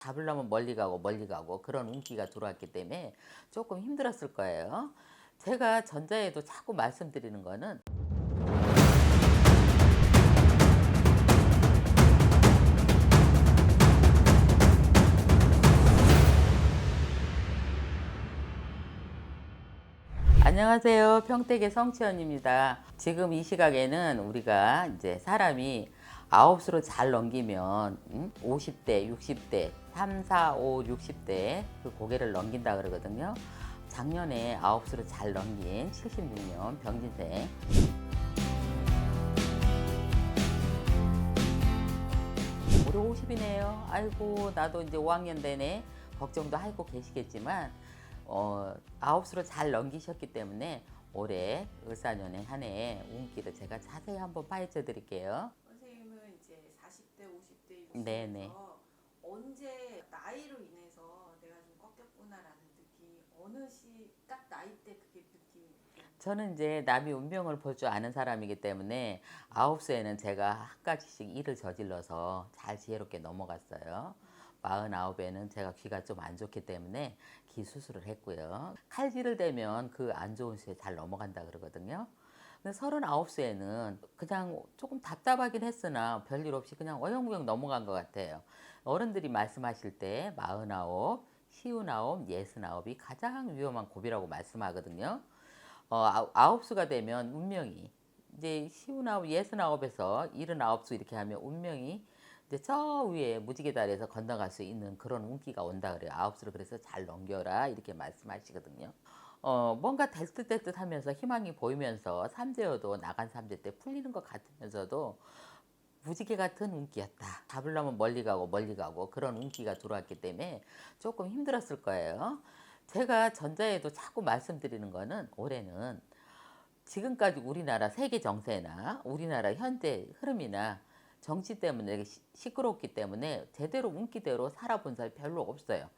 잡으려면 멀리 가고 멀리 가고 그런 운기가 들어왔기 때문에 조금 힘들었을 거예요. 제가 전자에도 자꾸 말씀드리는 거는 안녕하세요. 평택의 성치연입니다. 지금 이 시각에는 우리가 이제 사람이 아홉수로 잘 넘기면 음? 50대, 60대, 3, 4, 5, 60대 그 고개를 넘긴다 그러거든요. 작년에 아홉수로 잘 넘긴 76년 병진생 올해 50이네요. 아이고 나도 이제 5학년 되네. 걱정도 하고 계시겠지만 어, 아홉수로 잘 넘기셨기 때문에 올해 을사년의 한 해 운기를 제가 자세히 한번 파헤쳐 드릴게요. 선생님은 이제 40대, 50대, 60대에서 네네. 언제 나이로 인해서 내가 좀 꺾였구나라는 느낌이 어느 시 딱 나이 때 그게 있어요? 저는 이제 남이 운명을 볼 줄 아는 사람이기 때문에 아홉 수에는 제가 한 가지씩 일을 저질러서 잘 지혜롭게 넘어갔어요. 마흔아홉에는 제가 귀가 좀 안 좋기 때문에 귀 수술을 했고요. 칼질을 대면 그 안 좋은 수에 잘 넘어간다 그러거든요. 근데 서른아홉 수에는 그냥 조금 답답하긴 했으나 별일 없이 그냥 어영부영 넘어간 것 같아요. 어른들이 말씀하실 때 마흔아홉, 시운아홉, 예순아홉이 가장 위험한 고비라고 말씀하거든요. 어, 아홉- 수가 되면 운명이 이제 시운아홉, 예순아홉에서 일흔아홉 수 이렇게 하면 운명이 이제 저 위에 무지개 다리에서 건너갈 수 있는 그런 운기가 온다 그래요. 아홉 수를 그래서 잘 넘겨라 이렇게 말씀하시거든요. 어, 뭔가 될듯 될듯 하면서 희망이 보이면서 삼재여도 나간 삼재 때 풀리는 것 같으면서도 무지개 같은 운기였다. 잡으려면 멀리 가고 멀리 가고 그런 운기가 들어왔기 때문에 조금 힘들었을 거예요. 제가 전자에도 자꾸 말씀드리는 거는 올해는 지금까지 우리나라 세계 정세나 우리나라 현재 흐름이나 정치 때문에 시- 시끄럽기 때문에 제대로 운기대로 살아본 사람이 별로 없어요.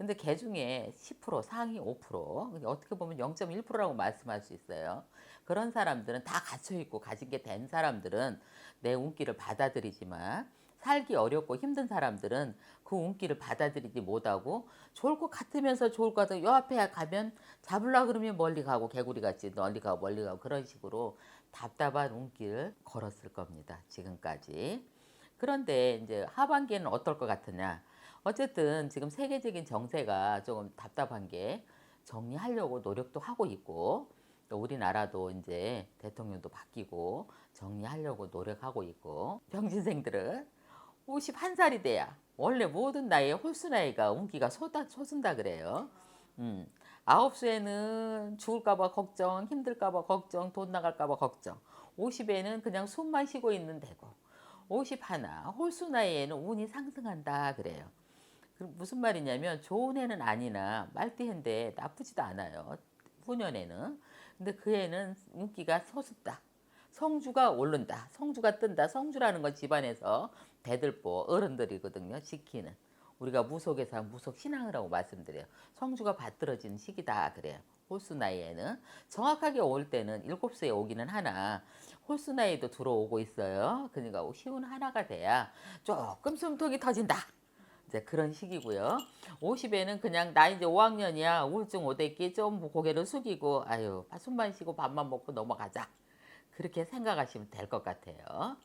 근데 개 중에 10% 상위 5% 그게 어떻게 보면 0.1%라고 말씀할 수 있어요. 그런 사람들은 다 갖춰 있고 가진 게 된 사람들은 내 운기를 받아들이지만 살기 어렵고 힘든 사람들은 그 운기를 받아들이지 못하고 좋을 것 같으면서 좋을 것 같아 요 앞에 가면 잡으려 그러면 멀리 가고 개구리 같이 멀리 가고 멀리 가고 그런 식으로 답답한 운기를 걸었을 겁니다. 지금까지. 그런데 이제 하반기에는 어떨 것 같으냐? 어쨌든 지금 세계적인 정세가 조금 답답한 게 정리하려고 노력도 하고 있고 또 우리나라도 이제 대통령도 바뀌고 정리하려고 노력하고 있고 병진생들은 51살이 돼야 원래 모든 나이에 홀수 나이가 운기가 솟아, 솟은다 그래요. 음. 아홉 수에는 죽을까봐 걱정, 힘들까봐 걱정, 돈 나갈까봐 걱정. 50에는 그냥 숨만 쉬고 있는 되고. 51 홀수 나이에는 운이 상승한다 그래요. 그 무슨 말이냐면 좋은 해는 아니나 말띠해인데 나쁘지도 않아요. 후년에는. 근데 그 해는 운기가 솟았다. 성주가 오른다. 성주가 뜬다. 성주라는 건 집안에서 대들보 어른들이거든요. 지키는. 우리가 무속에서 한 무속 신앙을 하고 말씀드려요. 성주가 받들어지는 시기다 그래요. 홀수 나이에는 정확하게 올 때는 일곱 수에 오기는 하나 홀수 나이도 들어오고 있어요. 그러니까 쉬운 하나가 돼야 조금 숨통이 터진다. 이제 그런 시기고요. 50에는 그냥 나 이제 5학년이야 우울증 오대기 좀 고개를 숙이고 아유 숨만 쉬고 밥만 먹고 넘어가자. 그렇게 생각하시면 될 것 같아요.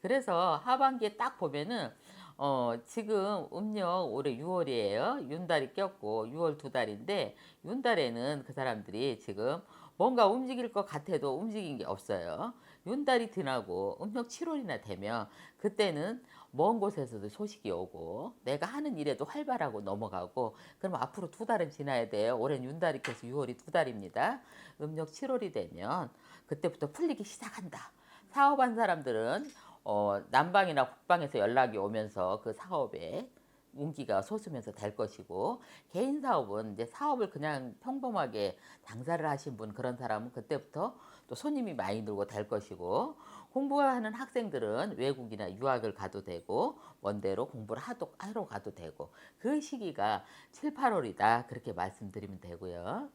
그래서 하반기에 딱 보면은 어 지금 음력 올해 6월이에요. 윤달이 꼈고 6월 두 달인데 윤달에는 그 사람들이 지금 뭔가 움직일 것 같아도 움직인 게 없어요. 윤달이 지나고 음력 7월이나 되면 그때는 먼 곳에서도 소식이 오고 내가 하는 일에도 활발하고 넘어가고 그럼 앞으로 두 달은 지나야 돼요. 올해는 윤달이 껴서 6월이 두 달입니다. 음력 7월이 되면 그때부터 풀리기 시작한다. 사업한 사람들은 어, 남방이나 북방에서 연락이 오면서 그 사업에 운기가 솟으면서 될 것이고 개인 사업은 이제 사업을 그냥 평범하게 장사를 하신 분 그런 사람은 그때부터 또 손님이 많이 늘고 될 것이고 공부하는 학생들은 외국이나 유학을 가도 되고 먼데로 공부를 하도, 하러 가도 되고 그 시기가 7, 8월이다 그렇게 말씀드리면 되고요.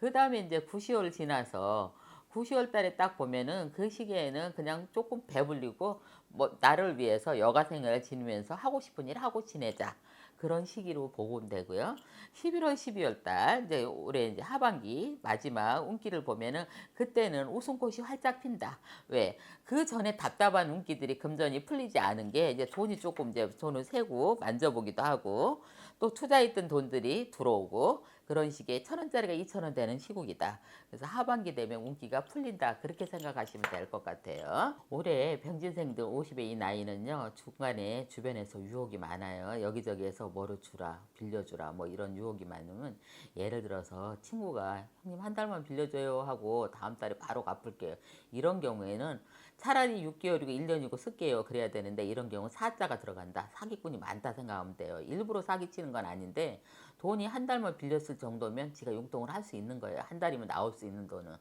그 다음에 이제 9, 10월 지나서 9, 10월 달에 딱 보면은 그 시기에는 그냥 조금 배불리고 뭐 나를 위해서 여가 생활을 지내면서 하고 싶은 일 하고 지내자. 그런 시기로 보면 되고요. 11월, 12월 달 이제 올해 이제 하반기 마지막 운기를 보면은 그때는 웃음꽃이 활짝 핀다. 왜? 그 전에 답답한 운기들이 금전이 풀리지 않은 게 이제 돈이 조금 이제 돈을 세고 만져보기도 하고 또 투자했던 돈들이 들어오고 그런 식의 천 원짜리가 이천 원 되는 시국이다. 그래서 하반기 되면 운기가 풀린다. 그렇게 생각하시면 될 것 같아요. 올해 병진생들 50의 이 나이는요. 중간에 주변에서 유혹이 많아요. 여기저기에서 뭐를 주라, 빌려주라 뭐 이런 유혹이 많으면 예를 들어서 친구가 형님 한 달만 빌려줘요 하고 다음 달에 바로 갚을게요. 이런 경우에는 차라리 6개월이고 1년이고 쓸게요. 그래야 되는데 이런 경우 사자가 들어간다. 사기꾼이 많다 생각하면 돼요. 일부러 사기치는 건 아닌데 돈이 한 달만 빌렸을 정도면 지가 용돈을 할 수 있는 거예요. 한 달이면 나올 수 있는 돈은.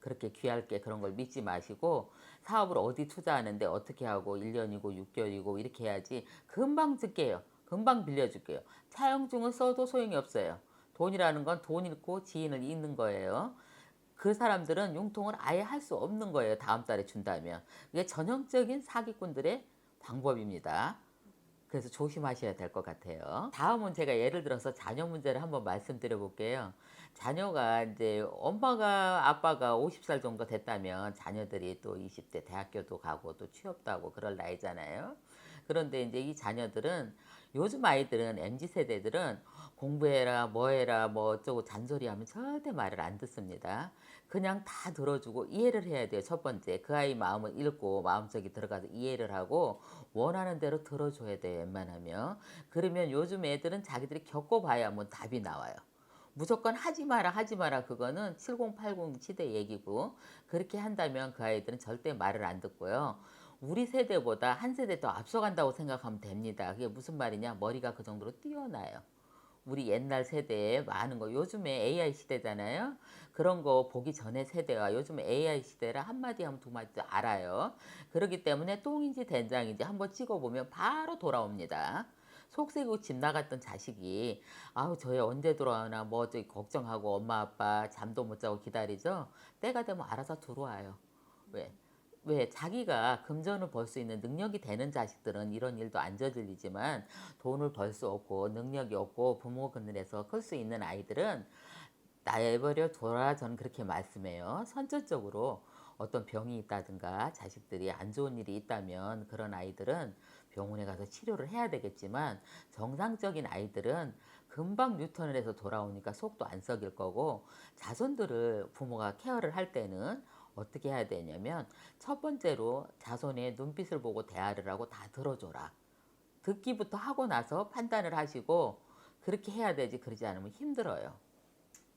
그렇게 귀할게 그런 걸 믿지 마시고 사업을 어디 투자하는데 어떻게 하고 1년이고 6개월이고 이렇게 해야지 금방 줄게요. 금방 빌려줄게요. 차용증을 써도 소용이 없어요. 돈이라는 건 돈 잃고 지인을 잃는 거예요. 그 사람들은 융통을 아예 할 수 없는 거예요. 다음 달에 준다면. 이게 전형적인 사기꾼들의 방법입니다. 그래서 조심하셔야 될 것 같아요. 다음은 제가 예를 들어서 자녀 문제를 한번 말씀드려 볼게요. 자녀가 이제 엄마가 아빠가 50살 정도 됐다면 자녀들이 또 20대 대학교도 가고 또 취업도 하고 그럴 나이잖아요. 그런데 이제 이 자녀들은 요즘 아이들은 MZ 세대들은 공부해라 뭐해라 뭐 어쩌고 잔소리하면 절대 말을 안 듣습니다. 그냥 다 들어주고 이해를 해야 돼요. 첫 번째 그 아이 마음을 읽고 마음속에 들어가서 이해를 하고 원하는 대로 들어줘야 돼요. 웬만하면 그러면 요즘 애들은 자기들이 겪어봐야 뭐 답이 나와요. 무조건 하지 마라 하지 마라 그거는 7080 시대 얘기고 그렇게 한다면 그 아이들은 절대 말을 안 듣고요. 우리 세대보다 한 세대 더 앞서간다고 생각하면 됩니다. 그게 무슨 말이냐? 머리가 그 정도로 뛰어나요. 우리 옛날 세대에 많은 거 요즘에 AI 시대잖아요. 그런 거 보기 전에 세대와 요즘 AI 시대라 한마디 하면 두 마디 알아요. 그렇기 때문에 똥인지 된장인지 한번 찍어보면 바로 돌아옵니다. 속세고 집 나갔던 자식이 아우 저희 언제 돌아오나 뭐 저기 걱정하고 엄마 아빠 잠도 못 자고 기다리죠. 때가 되면 알아서 들어와요. 왜? 왜 자기가 금전을 벌 수 있는 능력이 되는 자식들은 이런 일도 안 저질리지만 돈을 벌 수 없고 능력이 없고 부모 그늘에서 클 수 있는 아이들은 나해버려 둬라 저는 그렇게 말씀해요. 선천적으로 어떤 병이 있다든가 자식들이 안 좋은 일이 있다면 그런 아이들은 병원에 가서 치료를 해야 되겠지만 정상적인 아이들은 금방 뉴턴을 해서 돌아오니까 속도 안 썩일 거고 자손들을 부모가 케어를 할 때는 어떻게 해야 되냐면 첫 번째로 자손의 눈빛을 보고 대화를 하고 다 들어줘라. 듣기부터 하고 나서 판단을 하시고 그렇게 해야 되지 그러지 않으면 힘들어요.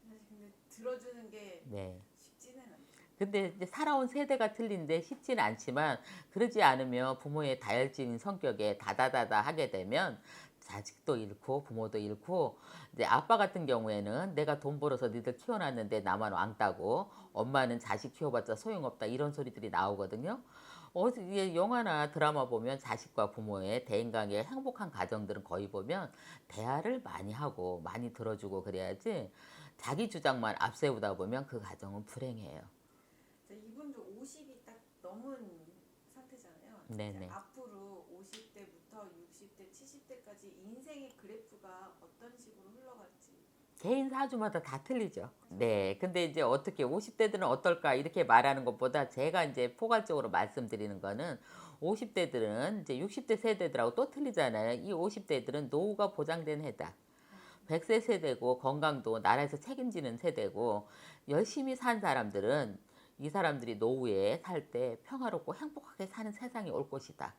근데 들어주는 게 네. 쉽지는 않죠. 근데 이제 살아온 세대가 틀린데 쉽지는 않지만 그러지 않으면 부모의 다혈질인 성격에 다다다다 하게 되면 자식도 잃고 부모도 잃고 이제 아빠 같은 경우에는 내가 돈 벌어서 니들 키워놨는데 나만 왕따고 엄마는 자식 키워봤자 소용없다 이런 소리들이 나오거든요. 이게 영화나 드라마 보면 자식과 부모의 대인관계 행복한 가정들은 거의 보면 대화를 많이 하고 많이 들어주고 그래야지 자기 주장만 앞세우다 보면 그 가정은 불행해요. 자, 이분도 50이 딱 넘은 상태잖아요. 네네. 앞으로 50대 부터 60대, 70대까지 인생의 그래프가 어떤 식으로 흘러갈지. 개인 사주마다 다 틀리죠. 네. 근데 이제 어떻게 50대들은 어떨까 이렇게 말하는 것보다 제가 이제 포괄적으로 말씀드리는 거는 50대들은 이제 60대 세대들하고 또 틀리잖아요. 이 50대들은 노후가 보장된 해다. 100세 세대고 건강도 나라에서 책임지는 세대고 열심히 산 사람들은 이 사람들이 노후에 살 때 평화롭고 행복하게 사는 세상이 올 것이다.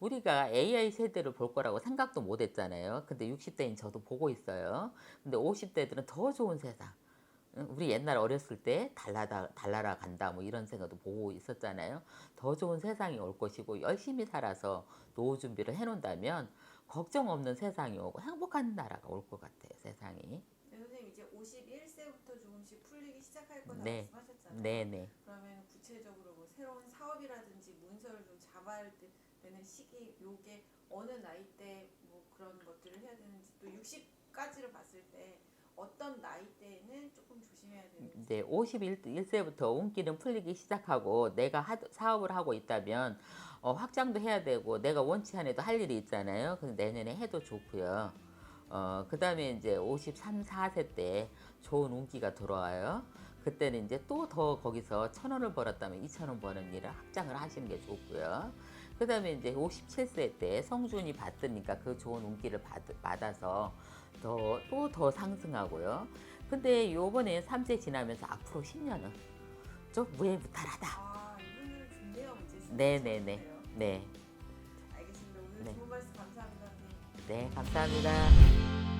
우리가 AI 세대를 볼 거라고 생각도 못 했잖아요. 근데 60대인 저도 보고 있어요. 근데 50대들은 더 좋은 세상. 응, 우리 옛날 어렸을 때 달라다, 달라라 간다 뭐 이런 생각도 보고 있었잖아요. 더 좋은 세상이 올 것이고 열심히 살아서 노후 준비를 해놓는다면 걱정 없는 세상이 오고 행복한 나라가 올 것 같아요. 세상이. 네, 선생님 이제 51세부터 조금씩 풀리기 시작할 거다 네. 말씀하셨잖아요. 네네. 그러면 구체적으로 뭐 새로운 사업이라든지 문서를 좀 잡아야 되- 되는 시기 요게 어느 나이 때 뭐 그런 것들을 해야 되는지 또 60까지를 봤을 때 어떤 나이 때에는 조금 조심해야 되는지 이제 51세부터 운기는 풀리기 시작하고 내가 하- 사업을 하고 있다면 어, 확장도 해야 되고 내가 원치 않아도 할 일이 있잖아요. 근데 내년에 해도 좋고요. 어, 그 다음에 이제 53, 4세 때 좋은 운기가 들어와요. 그때는 이제 또 더 거기서 천 원을 벌었다면 이천 원 버는 일을 확장을 하시는 게 좋고요. 그 다음에 이제 57세 때 성준이 받으니까 그 좋은 운기를 받, 받아서 더, 또 더 상승하고요. 근데 요번에 3세 지나면서 앞으로 10년은 좀 무해무탈하다. 아 이분은 좋네요 이제. 네네네. 네. 알겠습니다. 오늘 네. 좋은 말씀 감사합니다. 네, 감사합니다.